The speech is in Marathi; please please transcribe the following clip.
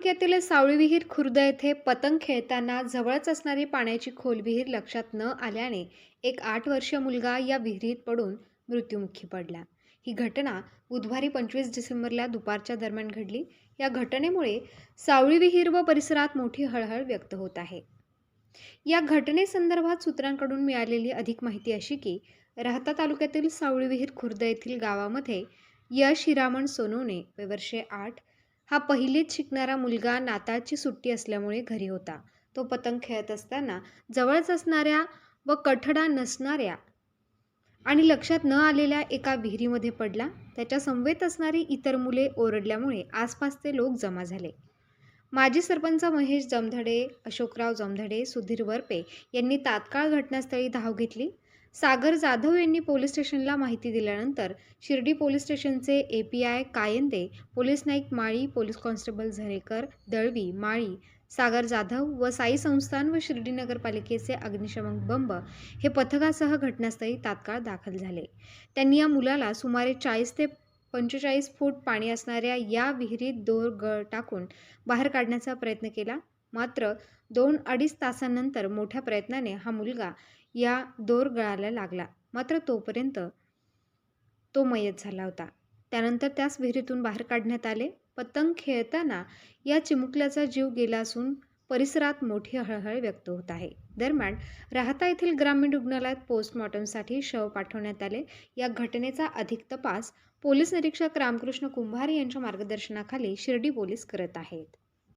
तालुक्यातील सावळी विहीर खुर्द येथे पतंग खेळताना जवळच असणारी पाण्याची खोल विहीर लक्षात न आल्याने एक आठ वर्षीय मुलगा या विहिरीत पडून मृत्युमुखी पडला. ही घटना बुधवारी पंचवीस डिसेंबरला दुपारच्या दरम्यान घडली. या घटनेमुळे सावळी विहीर व परिसरात मोठी हळहळ व्यक्त होत आहे. या घटनेसंदर्भात सूत्रांकडून मिळालेली अधिक माहिती अशी की राहता तालुक्यातील सावळी विहीर खुर्द येथील गावामध्ये यश हिरामण सोनवणे वय. वर्षे आठ हा पहिलीत शिकणारा मुलगा नाताळची सुट्टी असल्यामुळे घरी होता. तो पतंग खेळत असताना जवळच असणाऱ्या व कठडा नसणाऱ्या आणि लक्षात न आलेल्या एका विहिरीमध्ये पडला. त्याच्या समवेत असणारी इतर मुले ओरडल्यामुळे आसपासचे लोक जमा झाले. माजी सरपंच महेश जमधडे अशोकराव जमधडे सुधीर वरपे यांनी तात्काळ घटनास्थळी धाव घेतली. सागर जाधव यांनी पोलीस स्टेशनला माहिती दिल्यानंतर शिर्डी पोलीस स्टेशनचे A P I Kayande police Naik Mali police constable Zarekar Dalvi Mali Sagar Jadhav व साई संस्थान व शिर्डी नगरपालिकेचे अग्निशमन बंब हे पथकासह घटनास्थळी तात्काळ दाखल झाले. त्यांनी या मुलाला सुमारे चाळीस ते पंचेचाळीस फूट पाणी असणाऱ्या या विहिरीत दोर गळ टाकून बाहेर काढण्याचा प्रयत्न केला. मात्र दोन अडीच तासांनंतर मोठ्या प्रयत्नाने हा मुलगा या दोर गळाला लागला. मात्र तोपर्यंत तो मयत झाला होता. त्यानंतर त्यास विहिरीतून बाहेर काढण्यात आले. पतंग खेळताना या चिमुकल्याचा जीव गेला असून परिसरात मोठी हळहळ व्यक्त होत आहे. दरम्यान राहता येथील ग्रामीण रुग्णालयात पोस्टमॉर्टमसाठी शव पाठवण्यात आले. या घटनेचा अधिक तपास पोलीस निरीक्षक रामकृष्ण कुंभार यांच्या मार्गदर्शनाखाली शिर्डी पोलीस करत आहेत.